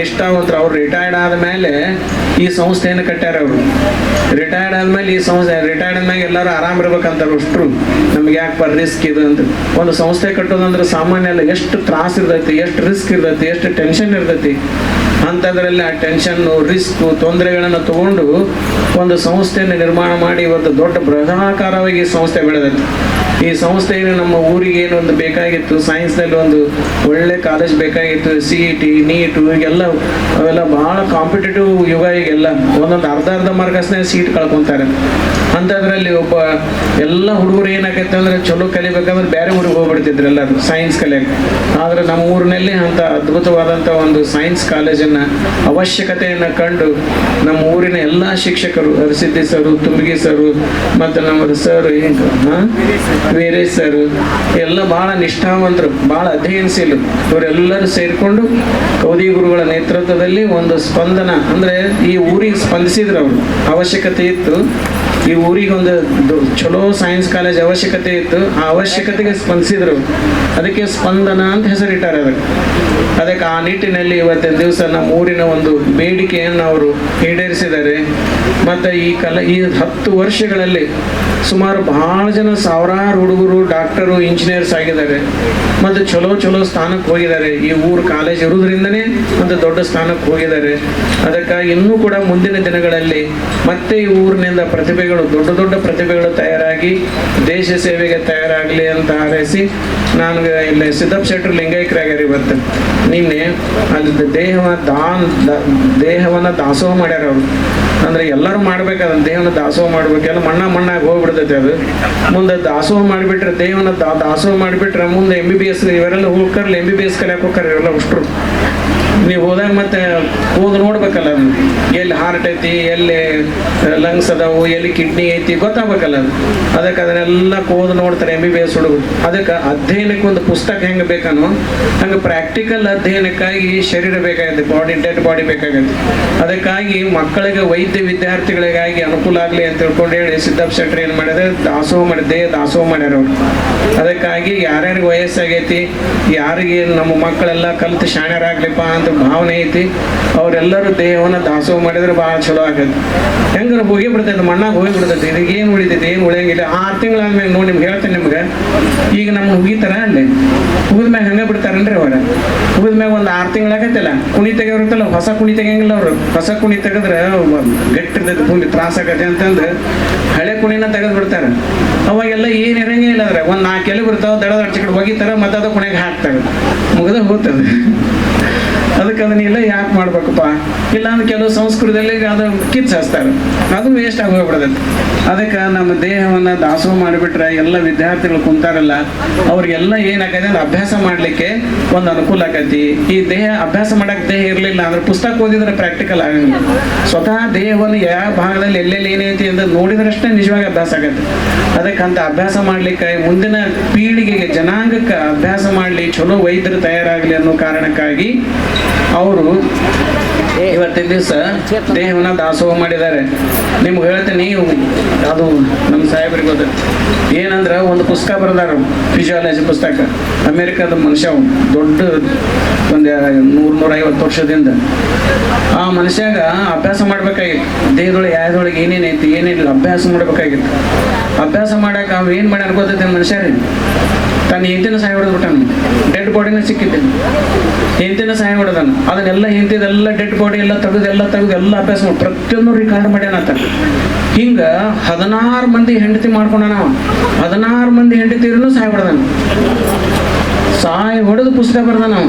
ನಿಷ್ಠಾವಂತರು ಅವ್ರು ರಿಟೈರ್ಡ್ ಆದಮೇಲೆ ಈ ಸಂಸ್ಥೆಯನ್ನು ಕಟ್ಟ್ಯಾರ ಅವರು? ರಿಟೈರ್ಡ್ ಆದ್ಮೇಲೆ ಈ ಸಂಸ್ಥೆ ರಿಟೈರ್ಡ್ ಆದ್ಮೇಲೆ ಎಲ್ಲರೂ ಆರಾಮ್ ಇರ್ಬೇಕಂತಾರೆ ಅಷ್ಟ್ರು ನಮ್ಗೆ ಯಾಕೆ ರಿಸ್ಕ್ ಇದು ಅಂತ. ಒಂದು ಸಂಸ್ಥೆ ಕಟ್ಟೋದಂದ್ರೆ ಸಾಮಾನ್ಯ ಅಲ್ಲ, ಎಷ್ಟು ತ್ರಾಸ ಇರ್ತೈತಿ, ಎಷ್ಟು ರಿಸ್ಕ್ ಇರ್ತೈತಿ, ಎಷ್ಟು ಟೆನ್ಷನ್ ಇರ್ತೈತಿ. ಅಂಥದ್ರಲ್ಲಿ ಆ ಟೆನ್ಷನ್ನು ರಿಸ್ಕು ತೊಂದರೆಗಳನ್ನು ತಗೊಂಡು ಒಂದು ಸಂಸ್ಥೆಯನ್ನು ನಿರ್ಮಾಣ ಮಾಡಿ ಒಂದು ದೊಡ್ಡ ಬೃಹದಾಕಾರವಾಗಿ ಸಂಸ್ಥೆ ಬೆಳೆದೈತಿ. ಈ ಸಂಸ್ಥೆಯನ್ನು ನಮ್ಮ ಊರಿಗೆ ಏನೊಂದು ಬೇಕಾಗಿತ್ತು ಸೈನ್ಸ್ನಲ್ಲಿ ಒಂದು ಒಳ್ಳೆ ಕಾಲೇಜ್ ಬೇಕಾಗಿತ್ತು ಸಿ ಇ ಟಿ ನೀಟು ಈಗೆಲ್ಲ ಅವೆಲ್ಲ ಬಹಳ ಕಾಂಪಿಟೇಟಿವ್ ಯುಗ ಈಗೆಲ್ಲ. ಒಂದೊಂದು ಅರ್ಧ ಅರ್ಧ ಮಾರ್ಕಸ್ನಾಗ ಸೀಟ್ ಕಳ್ಕೊಂತಾರೆ. ಅಂಥದ್ರಲ್ಲಿ ಒಬ್ಬ ಎಲ್ಲ ಹುಡುಗರು ಏನಾಗತ್ತೆ ಅಂದ್ರೆ ಚಲೋ ಕಲಿಬೇಕಂದ್ರೆ ಬೇರೆ ಊರಿಗೆ ಹೋಗ್ಬಿಡ್ತಿದ್ರು ಎಲ್ಲರೂ ಸೈನ್ಸ್ ಕಲಿಯಕ್ಕೆ. ಆದ್ರೆ ನಮ್ಮ ಊರಿನಲ್ಲಿ ಅಂತ ಅದ್ಭುತವಾದಂಥ ಒಂದು ಸೈನ್ಸ್ ಕಾಲೇಜನ್ನು ಅವಶ್ಯಕತೆಯನ್ನು ಕಂಡು ನಮ್ಮ ಊರಿನ ಎಲ್ಲ ಶಿಕ್ಷಕರು, ಹರಿಸಿದ್ದಿ ಸರು, ತುಂಬಿಗಿ ಸರು, ಮತ್ತು ನಮ್ಮ ಸರ್ ಹಿಂಗೆ ವೀರೇಶ್ ಸರ್, ಎಲ್ಲ ಬಹಳ ನಿಷ್ಠಾವಂತರು, ಬಹಳ ಅಧ್ಯಯನಶೀಲರು. ಇವರೆಲ್ಲರೂ ಸೇರಿಕೊಂಡು ಕೌದಿ ಗುರುಗಳ ನೇತೃತ್ವದಲ್ಲಿ ಒಂದು ಸ್ಪಂದನ, ಅಂದ್ರೆ ಈ ಊರಿಗೆ ಸ್ಪಂದಿಸಿದ್ರು ಅವರು. ಅವಶ್ಯಕತೆ ಇತ್ತು. ಈ ಊರಿಗೆ ಒಂದು ಚಲೋ ಸೈನ್ಸ್ ಕಾಲೇಜ್ ಅವಶ್ಯಕತೆ ಇತ್ತು. ಆ ಅವಶ್ಯಕತೆಗೆ ಸ್ಪಂದಿಸಿದ್ರು. ಅದಕ್ಕೆ ಸ್ಪಂದನ ಅಂತ ಹೆಸರಿಟ್ಟಾರೆ ಅದಕ್ಕೆ. ಅದಕ್ಕೆ ಆ ನಿಟ್ಟಿನಲ್ಲಿ ಇವತ್ತಿನ ದಿವಸ ನಮ್ಮ ಊರಿನ ಒಂದು ಬೇಡಿಕೆಯನ್ನು ಅವರು ಈಡೇರಿಸಿದ್ದಾರೆ. ಮತ್ತು ಈ ಕಲ, ಈ ಹತ್ತು ವರ್ಷಗಳಲ್ಲಿ ಸುಮಾರು ಭಾಳ ಜನ ಸಾವಿರಾರು ಹುಡುಗರು, ಡಾಕ್ಟರು, ಇಂಜಿನಿಯರ್ಸ್ ಆಗಿದ್ದಾರೆ. ಮತ್ತು ಚಲೋ ಚಲೋ ಸ್ಥಾನಕ್ಕೆ ಹೋಗಿದ್ದಾರೆ. ಈ ಊರು ಕಾಲೇಜ್ ಇರೋದ್ರಿಂದನೇ ಒಂದು ದೊಡ್ಡ ಸ್ಥಾನಕ್ಕೆ ಹೋಗಿದ್ದಾರೆ. ಅದಕ್ಕಾಗಿ ಇನ್ನೂ ಕೂಡ ಮುಂದಿನ ದಿನಗಳಲ್ಲಿ ಮತ್ತೆ ಈ ಊರಿನಿಂದ ಪ್ರತಿಭೆಗಳು ದೊಡ್ಡ ದೊಡ್ಡ ಪ್ರತಿಭೆಗಳು ತಯಾರಾಗಿ, ದೇಶ ಸೇವೆಗೆ ತಯಾರಾಗಲಿ ಅಂತ ಹಾರೈಸಿ ನಾನು ಇಲ್ಲಿ ಸಿದ್ದಪ್ಪ ಶೆಟ್ಟರು ಲಿಂಗೈಕ್ಯರಾಗ್ಯಾರ ಬರ್ತೇನೆ ನಿನ್ನೆ ಅಲ್ಲಿ ದೇಹವ ದಾನ್ ದೇಹವನ್ನ ದಾಸೋಹ ಮಾಡ್ಯಾರ ಅವರು. ಅಂದ್ರೆ ಎಲ್ಲರೂ ಮಾಡ್ಬೇಕಾದ ದೇಹನ ದಾಸೋಹ ಮಾಡ್ಬೇಕೆಲ್ಲ ಮಣ್ಣ ಮಣ್ಣಾಗಿ ಹೋಗ್ಬಿಡ್ತೈತೆ ಅದು. ಮುಂದೆ ದಾಸೋಹ ಮಾಡಿಬಿಟ್ರೆ ದೇಹವನ್ನ ದಾ- ದಾಸೋಹ ಮಾಡಿಬಿಟ್ರೆ ಮುಂದೆ ಎಂ ಬಿ ಬಿ ಎಸ್ ಇವರೆಲ್ಲ ಹೋಗ್ಕರ್ಲಿ ಎಂ ಬಿ ಬಿ ಎಸ್ ಕಲಿಯಕ್ಕೆ ಇವರೆಲ್ಲ ಅಷ್ಟ್ರು ನೀವು ಹೋದಾಗ ಮತ್ತೆ ಹೋಗಿ ನೋಡ್ಬೇಕಲ್ಲ, ಎಲ್ಲಿ ಹಾರ್ಟ್ ಐತಿ, ಎಲ್ಲಿ ಲಂಗ್ಸ್ ಅದಾವು, ಎಲ್ಲಿ ಕಿಡ್ನಿ ಐತಿ, ಗೊತ್ತಾಗ್ಬೇಕಲ್ಲ ಅದು. ಅದಕ್ಕೆ ಅದನ್ನೆಲ್ಲ ಕೋದ್ ನೋಡ್ತಾರೆ ಎಂ ಬಿ ಬಿ ಎಸ್ ಹುಡುಗರು. ಅದಕ್ಕೆ ಅಧ್ಯಯನಕ್ಕೆ ಒಂದು ಪುಸ್ತಕ ಹೆಂಗೆ ಬೇಕನೋ, ಹಂಗೆ ಪ್ರಾಕ್ಟಿಕಲ್ ಅಧ್ಯಯನಕ್ಕಾಗಿ ಶರೀರ ಬೇಕಾಗುತ್ತೆ ಬಾಡಿ ಡೆಡ್ ಬಾಡಿ ಬೇಕಾಗುತ್ತೆ. ಅದಕ್ಕಾಗಿ ಮಕ್ಕಳಿಗೆ, ವೈದ್ಯ ವಿದ್ಯಾರ್ಥಿಗಳಿಗಾಗಿ ಅನುಕೂಲ ಆಗಲಿ ಅಂತ ತಿಳ್ಕೊಂಡು ಹೇಳಿ ಸಿದ್ದಪ್ಪ ಶೆಟ್ಟರ್ ಏನು ಮಾಡಿದ್ರೆ, ದಾಸೋಹ ಮಾಡಿ, ದೇಹ ದಾಸೋಹ ಮಾಡ್ಯಾರ ಅವರು. ಅದಕ್ಕಾಗಿ ಯಾರ್ಯಾರಿಗೆ ವಯಸ್ಸಾಗೈತಿ, ಯಾರಿಗೆ ನಮ್ಮ ಮಕ್ಕಳೆಲ್ಲ ಕಲ್ತು ಶಾಣ್ಯರಾಗ್ಲಿಪ್ಪ ಭಾವನೆ ಐತಿ. ಅವರೆಲ್ಲರೂ ದೇಹವನ್ನು ದಾಸೋಹ ಮಾಡಿದ್ರೆ ಭಾಳ ಚಲೋ ಆಗತ್ತೆ. ಹೆಂಗಾರ ಹೋಗಿ ಬಿಡ್ತೈತೆ ಮಣ್ಣಾಗ ಹೋಗಿ ಬಿಡ್ತೈತೆ ಇದಕ್ಕೆ ಏನು ಉಳಿತೈತಿ, ಏನು ಉಳಿಯಂಗಿಲ್ಲ. ಆರು ತಿಂಗಳಾದ್ಮೇಲೆ ನೋಡಿ ನಿಮ್ಗೆ ಹೇಳ್ತೇನೆ ನಿಮ್ಗೆ. ಈಗ ನಮ್ಗೆ ಹುಗಿತಾರ ಅಲ್ಲಿ ಹುಗಿದ ಮ್ಯಾಗ ಹಂಗೆ ಬಿಡ್ತಾರನ್ರಿ ಅವ್ರ? ಹುಗಿದ ಮ್ಯಾಗ ಒಂದು ಆರು ತಿಂಗಳಾಗತ್ತಲ್ಲ ಕುಣಿ ತೆಗಿಯೋರ್ತಲ್ಲ ಹೊಸ ಕುಣಿ ತೆಗಿಯಂಗಿಲ್ಲ ಅವರು. ಹೊಸ ಕುಣಿ ತೆಗೆದ್ರೆ ಗಟ್ಟಿರ್ತೈತೆ ಭೂಮಿ ತ್ರಾಸ ಆಗತ್ತೆ ಅಂತಂದು ಹಳೆ ಕುಣಿನ ತೆಗೆದು ಬಿಡ್ತಾರೆ. ಅವಾಗೆಲ್ಲ ಏನು ಇರಂಗೇ ಇಲ್ಲ ಅದ್ರ ಒಂದು ನಾಲ್ಕು ಎಲೆ ಬರ್ತಾವೆ, ದಡದ ಅಡ್ಚಿಕಡೆ ಒಗಿತಾರೆ ಮತ್ತೆ ಅದು ಕುಣಿಗೆ ಹಾಕ್ತಾರೆ. ಮುಗಿದ ಹೋಗ್ತದೆ. ಅದಕ್ಕೆ ಅದನ್ನೆಲ್ಲ ಯಾಕೆ ಮಾಡ್ಬೇಕಪ್ಪ? ಇಲ್ಲಾಂದ್ರೆ ಕೆಲವು ಸಂಸ್ಕೃತದಲ್ಲಿ ಅದು ಕಿಚ್ಚು ಹಚ್ತಾರೆ. ಅದು ವೇಸ್ಟ್ ಆಗಿ ಅದಕ್ಕೆ ನಮ್ಮ ದೇಹವನ್ನು ದಾಸೋಹ ಮಾಡಿಬಿಟ್ರೆ ಎಲ್ಲ ವಿದ್ಯಾರ್ಥಿಗಳು ಕುಂತಾರಲ್ಲ, ಅವ್ರಿಗೆಲ್ಲ ಏನಾಗೈತೆ ಅಂದ್ರೆ ಅಭ್ಯಾಸ ಮಾಡಲಿಕ್ಕೆ ಒಂದು ಅನುಕೂಲ ಆಗೈತಿ ಈ ದೇಹ ಅಭ್ಯಾಸ ಮಾಡಕ್ಕೆ ದೇಹ ಇರಲಿಲ್ಲ ಅಂದ್ರೆ ಪುಸ್ತಕ ಓದಿದ್ರೆ ಪ್ರಾಕ್ಟಿಕಲ್ ಆಗಂಗಿಲ್ಲ. ಸ್ವತಃ ದೇಹವನ್ನು ಯಾವ ಭಾಗದಲ್ಲಿ ಎಲ್ಲೆಲ್ಲಿ ಏನೈತಿ ಅಂತ ನೋಡಿದ್ರಷ್ಟೇ ನಿಜವಾಗಿ ಅಭ್ಯಾಸ ಆಗತ್ತೆ. ಅದಕ್ಕೆ ಅಂತ ಅಭ್ಯಾಸ ಮಾಡ್ಲಿಕ್ಕೆ ಮುಂದಿನ ಪೀಳಿಗೆಗೆ ಜನಾಂಗಕ್ಕೆ ಅಭ್ಯಾಸ ಮಾಡಲಿ ಚಲೋ ವೈದ್ಯರು ತಯಾರಾಗಲಿ ಅನ್ನೋ ಕಾರಣಕ್ಕಾಗಿ ಅವರು ಇವತ್ತಿನ ದಿವಸ ದೇಹವನ್ನ ದಾಸೋಹ ಮಾಡಿದ್ದಾರೆ. ನಿಮ್ಗೆ ಹೇಳ್ತೀನಿ ಅದು ನಮ್ಮ ಸಾಹೇಬರಿಗೆ ಗೊತ್ತ. ಏನಂದ್ರೆ ಒಂದು ಪುಸ್ತಕ ಬರೆದಾರ ಫಿಸಿಯಾಲಜಿ ಪುಸ್ತಕ. ಅಮೇರಿಕಾದ ಮನುಷ್ಯ. ದೊಡ್ಡ ಒಂದು ನೂರ್ ನೂರ ಐವತ್ತು ವರ್ಷದಿಂದ. ಆ ಮನುಷ್ಯಾಗ ಅಭ್ಯಾಸ ಮಾಡ್ಬೇಕಾಗಿತ್ತು. ದೇಹದೊಳಗೆ ಯಾವ್ದೊಳಗೆ ಏನೇನೈತಿ ಏನೇನಿಲ್ಲ ಅಭ್ಯಾಸ ಮಾಡ್ಬೇಕಾಗಿತ್ತು. ಅಭ್ಯಾಸ ಮಾಡಾಕ ಅವ್ ಏನು ಮಾಡಿ ಅನ್ಕೋತೈತೆ ಮನುಷ್ಯ ತನ್ನ ಹೆಂಡತಿನ ಸಹಾಯ ಹೊಡೆದ್ಬಿಟ್ಟಾನ ಡೆಡ್ ಬಾಡಿನ ಸಿಕ್ಕಿದ್ದೆ ಹೆಂಡತಿನ ಸಹಾಯ ಹೊಡೆದಾನ. ಅದನ್ನೆಲ್ಲ ಹೆಂಡತಿದೆಲ್ಲ ಡೆಡ್ ಬಾಡಿ ಎಲ್ಲ ತೆಗೆದು ಎಲ್ಲ ತೆಗೆದು, ಎಲ್ಲ ಅಭ್ಯಾಸ ಮಾಡಿ ಪ್ರತಿಯೊಂದು ರಿಕಾರ್ಡ್ ಮಾಡ್ಯಾನ ಆತ. ಹಿಂಗ ಹದಿನಾರು ಮಂದಿ ಹೆಂಡತಿ ಮಾಡ್ಕೊಂಡಾನ ಹದಿನಾರು ಮಂದಿ ಹೆಂಡತಿಯರನ್ನು ಸಹಾಯ ಹೊಡೆದಾನ. ಸಹಾಯ ಹೊಡೆದು ಪುಸ್ತಕ ಬರ್ದ ನಾವು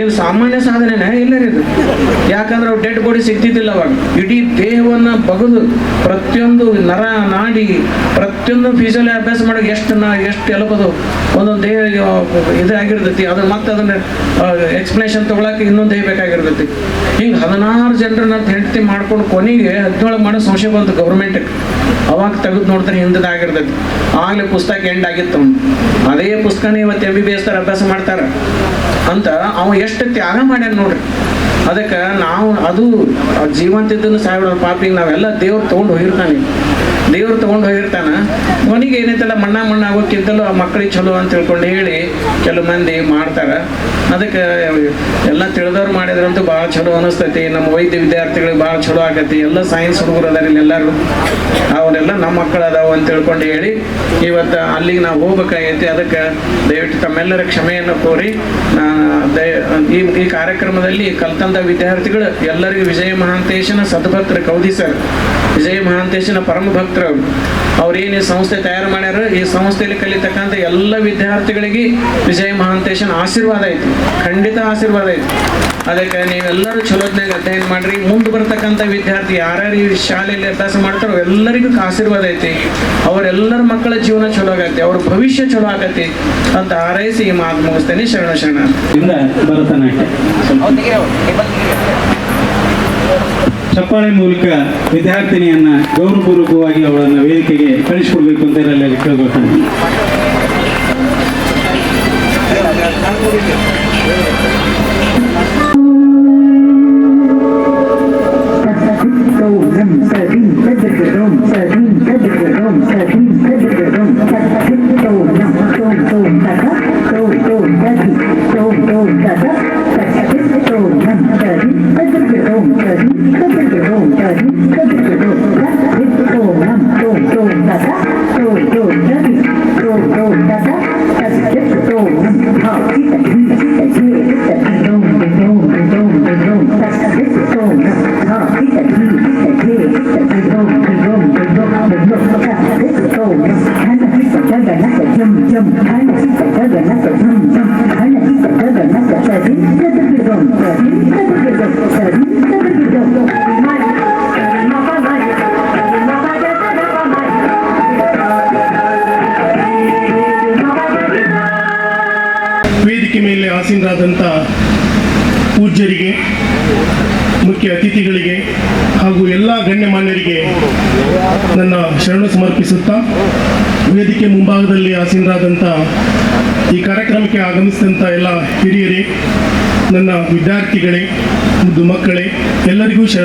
ಇದು ಸಾಮಾನ್ಯ ಸಾಧನೆನೇ? ಇಲ್ಲ ರೀ ಇದು. ಯಾಕಂದ್ರೆ ಅವ್ರು ಡೆಡ್ ಬಾಡಿ ಸಿಗ್ತಿದ್ದಿಲ್ಲ ಅವಾಗ. ಇಡೀ ದೇಹವನ್ನ ಬಗದು ಪ್ರತಿಯೊಂದು ನರ ನಾಡಿ, ಪ್ರತಿಯೊಂದು ಫಿಸಿಯಲ್ ಅಭ್ಯಾಸ ಮಾಡೋಕೆ ಎಷ್ಟು ನಾ ಎಷ್ಟು ಎಲಬದು ಒಂದೊಂದು ದೇಹ ಇದಾಗಿರ್ತೈತಿ. ಅದನ್ನ ಮತ್ತೆ ಅದನ್ನ ಎಕ್ಸ್ಪ್ಲನೇಷನ್ ತಗೊಳಕ್ಕೆ ಇನ್ನೊಂದು ದೇಹ ಬೇಕಾಗಿರ್ತೈತಿ. ಹಿಂಗೆ ಹದಿನಾರು ಜನರನ್ನ ಹೆಂಡತಿ ಮಾಡ್ಕೊಂಡು ಕೊನೆಗೆ ಹದಿನೇಳು ಮಾಡೋ ಸಂಶಯ ಬಂತು ಗವರ್ಮೆಂಟ್ ಅವಾಗ ತೆಗೆದು ನೋಡ್ತಾರೆ ಹಿಂದದಾಗಿರ್ತೈತಿ. ಆಗ್ಲೇ ಪುಸ್ತಕ ಎಂಡ್ ಆಗಿತ್ತು ಅದೇ ಪುಸ್ತಕನೇ ಇವತ್ತು ಎಂ ಬಿ ಬಿ ಎಸ್ ಅಭ್ಯಾಸ ಮಾಡ್ತಾರೆ. ಅಂತ ಅವ ಎಷ್ಟು ತ್ಯಾಗ ಮಾಡ್ಯಾನ ನೋಡ್ರಿ. ಅದಕ್ಕೆ ನಾವು ಅದು ಜೀವಂತಿದ್ದನ್ನು ಜೀವಂತ ಇದ್ದನ್ನು ಪಾಪಿಗೆ ನಾವೆಲ್ಲ ದೇವ್ರು ತೊಗೊಂಡು ಹೋಗಿರ್ತಾನೆ. ದೇವ್ರು ತಗೊಂಡು ಹೋಗಿರ್ತಾನ. ಕೊನೆಗೆ ಏನೈತಲ್ಲ ಮಣ್ಣ ಮಣ್ಣ ಆಗೋಕ್ಕಿಂತಲೂ ಆ ಮಕ್ಕಳಿಗೆ ಚಲೋ ಅಂತ ತಿಳ್ಕೊಂಡು ಹೇಳಿ ಕೆಲವು ಮಂದಿ ಮಾಡ್ತಾರ. ಅದಕ್ಕೆ ಎಲ್ಲ ತಿಳಿದವ್ರು ಮಾಡಿದ್ರಂತೂ ಭಾಳ ಚಲೋ ಅನಿಸ್ತೈತಿ. ನಮ್ಮ ವೈದ್ಯ ವಿದ್ಯಾರ್ಥಿಗಳಿಗೆ ಭಾಳ ಚಲೋ ಆಗೈತಿ. ಎಲ್ಲ ಸೈನ್ಸ್ ಹುಡುಗರು ಅದಾರ ಇಲ್ಲಿ ಎಲ್ಲರೂ. ಅವರೆಲ್ಲ ನಮ್ಮ ಮಕ್ಕಳು ಅದಾವ ಅಂತ ತಿಳ್ಕೊಂಡು ಹೇಳಿ ಇವತ್ತು ಅಲ್ಲಿಗೆ ನಾವು ಹೋಗ್ಬೇಕಾಗೈತಿ. ಅದಕ್ಕೆ ದಯವಿಟ್ಟು ತಮ್ಮೆಲ್ಲರ ಕ್ಷಮೆಯನ್ನು ಕೋರಿ ಈ ಈ ಕಾರ್ಯಕ್ರಮದಲ್ಲಿ ಕಲ್ತಂತ ವಿದ್ಯಾರ್ಥಿಗಳು ಎಲ್ಲರಿಗೂ ವಿಜಯ ಮಹಾಂತೇಶನ ಸದ್ಭತ್ರ ಕೌದಿ ಸರ್. ವಿಜಯ ಮಹಾಂತೇಶನ ಪರಮ ಭಕ್ತರು ಅವರು ಅವ್ರೇನು ಈ ಸಂಸ್ಥೆ ತಯಾರು ಮಾಡ್ಯಾರ ಈ ಸಂಸ್ಥೆಯಲ್ಲಿ ಕಲಿತಕ್ಕಂಥ ಎಲ್ಲ ವಿದ್ಯಾರ್ಥಿಗಳಿಗೆ ವಿಜಯ ಮಹಾಂತೇಶನ ಆಶೀರ್ವಾದ ಐತಿ ಖಂಡಿತ ಆಶೀರ್ವಾದ ಐತಿ. ಅದಕ್ಕೆ ನೀವೆಲ್ಲರೂ ಚಲೋತ್ನಾಗ ಅಧ್ಯಯನ ಮಾಡ್ರಿ ಮುಂದೆ ಬರ್ತಕ್ಕಂಥ ವಿದ್ಯಾರ್ಥಿ ಯಾರ್ಯಾರು ಈ ಶಾಲೆಯಲ್ಲಿ ಅಭ್ಯಾಸ ಮಾಡ್ತಾರೋ ಎಲ್ಲರಿಗೂ ಆಶೀರ್ವಾದ ಐತಿ. ಅವರೆಲ್ಲರ ಮಕ್ಕಳ ಜೀವನ ಚಲೋ ಆಗತ್ತೆ ಅವ್ರ ಭವಿಷ್ಯ ಚಲೋ ಆಗತ್ತೆ ಅಂತ ಆರೈಸಿ ಈ ಮಾತು ಮುಗಿಸ್ತೇನೆ. ಶರಣ ಶರಣ ಇಂದ ಭರತನಾಟ್ಯ. ಚಪ್ಪಾಳೆ ಮೂಲಕ ವಿದ್ಯಾರ್ಥಿನಿಯನ್ನ ಗೌರವಪೂರ್ವಕವಾಗಿ ಅವಳನ್ನ ವೇದಿಕೆಗೆ ಕಳಿಸಿಕೊಡ್ಬೇಕು ಅಂತ ಎಲ್ಲರಲ್ಲಿ ಕೇಳ್ಕೊಳ್ತಾನೆ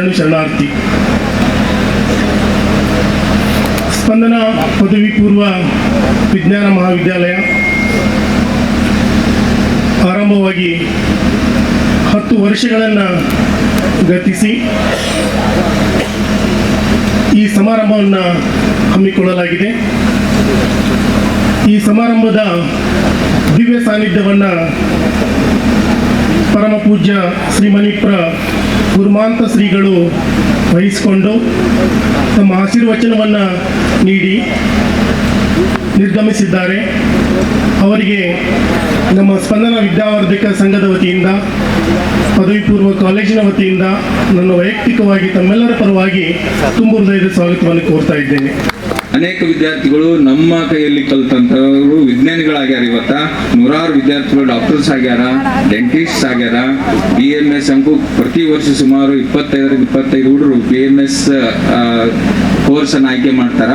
ಶರಣು ಶರಣಾರ್ಥಿ. ಸ್ಪಂದನ ಪದವಿ ಪೂರ್ವ ವಿಜ್ಞಾನ ಮಹಾವಿದ್ಯಾಲಯ. ಆರಂಭವಾಗಿ ಹತ್ತು ವರ್ಷಗಳನ್ನು ಗತಿಸಿ ಈ ಸಮಾರಂಭವನ್ನು ಹಮ್ಮಿಕೊಳ್ಳಲಾಗಿದೆ. ಈ ಸಮಾರಂಭದ ದಿವ್ಯ ಸಾನ್ನಿಧ್ಯವನ್ನು ಪರಮ ಪೂಜ್ಯ ಶ್ರೀಮಣಿಪ್ರ ಗುರುಮಾಂತ ಶ್ರೀಗಳು ವಹಿಸಿಕೊಂಡು ತಮ್ಮ ಆಶೀರ್ವಚನವನ್ನು ನೀಡಿ ನಿರ್ಗಮಿಸಿದ್ದಾರೆ. ಅವರಿಗೆ ನಮ್ಮ ಸ್ಪಂದನ ವಿದ್ಯಾವರ್ಧಕ ಸಂಘದ ವತಿಯಿಂದ ಪದವಿ ಪೂರ್ವ ಕಾಲೇಜಿನ ವತಿಯಿಂದ ನನ್ನ ವೈಯಕ್ತಿಕವಾಗಿ ತಮ್ಮೆಲ್ಲರ ಪರವಾಗಿ ತುಂಬ ಹೃದಯದ ಸ್ವಾಗತವನ್ನು ಕೋರ್ತಾ ಇದ್ದೇನೆ. ಅನೇಕ ವಿದ್ಯಾರ್ಥಿಗಳು ನಮ್ಮ ಕೈಯಲ್ಲಿ ಕಲ್ತಂತವರು ವಿಜ್ಞಾನಿಗಳಾಗ್ಯಾರ ಇವತ್ತ. ನೂರಾರು ವಿದ್ಯಾರ್ಥಿಗಳು ಡಾಕ್ಟರ್ಸ್ ಆಗ್ಯಾರ ಡೆಂಟಿಸ್ಟ್ ಆಗ್ಯಾರ. ಬಿ ಎಂ ಎಸ್ ಅಂಕು ಪ್ರತಿ ವರ್ಷ ಸುಮಾರು ಇಪ್ಪತ್ತೈದರಿಂದ ಇಪ್ಪತ್ತೈದು ಹುಡುಗರು ಬಿ ಎಂ ಎಸ್ ಕೋರ್ಸ್ ಅನ್ನು ಆಯ್ಕೆ ಮಾಡ್ತಾರ.